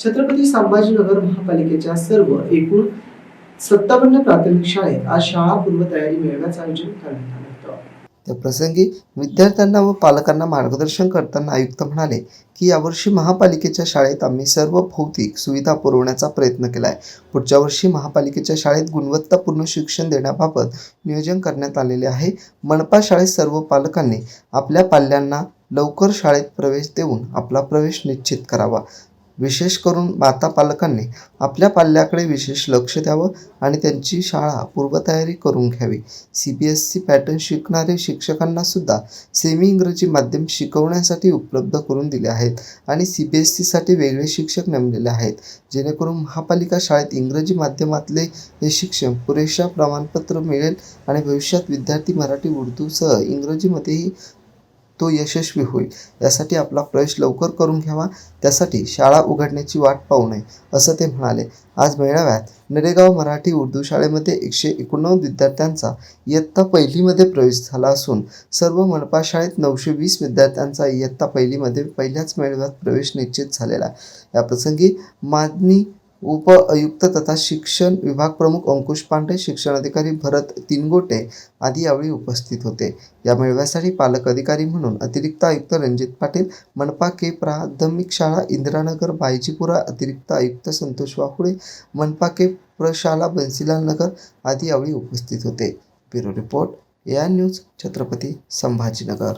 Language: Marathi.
छत्रपती संभाजीनगर महापालिकेच्या सर्व एकूण सत्तावन्न प्राथमिक शाळेत आज शाळा पूर्वतयारी मेळाव्याचं आयोजन करण्यात आलं होतं. त्या प्रसंगी विद्यार्थ्यांना व पालकांना मार्गदर्शन करताना आयुक्त म्हणाले की यावर्षी महापालिकेच्या शाळेत आम्ही सर्व भौतिक सुविधा पुरवण्याचा प्रयत्न केला आहे पुढच्या वर्षी महापालिकेच्या शाळेत गुणवत्तापूर्ण शिक्षण देण्याबाबत नियोजन करण्यात आलेले आहे. मनपा शाळेत सर्व पालकांनी आपल्या पाल्यांना लवकर शाळेत प्रवेश देऊन आपला प्रवेश निश्चित करावा. विशेष करून माता पालकांनी आपल्या पाल्याकडे विशेष लक्ष द्यावं आणि त्यांची शाळा पूर्वतयारी करून घ्यावी. C B S C pattern शिकणारे शिक्षकांनासुद्धा सेमी इंग्रजी माध्यम शिकवण्यासाठी उपलब्ध करून दिले आहेत आणि सी बी एस सीसाठी वेगळे शिक्षक नेमलेले आहेत. जेणेकरून महापालिका शाळेत इंग्रजी माध्यमातले हे शिक्षण पुरेशा प्रमाणपत्र मिळेल आणि भविष्यात विद्यार्थी मराठी उर्दूसह इंग्रजीमध्येही तो यशस्वी होईल. यासाठी आपला प्रवेश लवकर करून घ्यावा. त्यासाठी शाळा उघडण्याची वाट पाहू नये असं ते म्हणाले. आज मेळाव्यात नरेगाव मराठी उर्दू शाळेमध्ये एकशे एकोणनव्वद विद्यार्थ्यांचा इयत्ता पहिलीमध्ये प्रवेश झाला असून सर्व मनपा शाळेत नऊशे वीस विद्यार्थ्यांचा इयत्ता पहिलीमध्ये पहिल्याच मेळाव्यात प्रवेश निश्चित झालेला आहे. याप्रसंगी मादनी उप आयुक्त तथा शिक्षण विभाग प्रमुख अंकुश पांडे शिक्षण अधिकारी भरत तिनगोटे आदी यावेळी उपस्थित होते. या मेळाव्यासाठी पालक अधिकारी म्हणून अतिरिक्त आयुक्त रणजित पाटील मनपा के प्राथमिक शाळा इंदिरानगर बायजीपुरा अतिरिक्त आयुक्त संतोष वाहुळे मनपा के प्रशाला बन्सीलाल नगर आदी यावेळी उपस्थित होते. ब्युरो रिपोर्ट या न्यूज छत्रपती संभाजीनगर.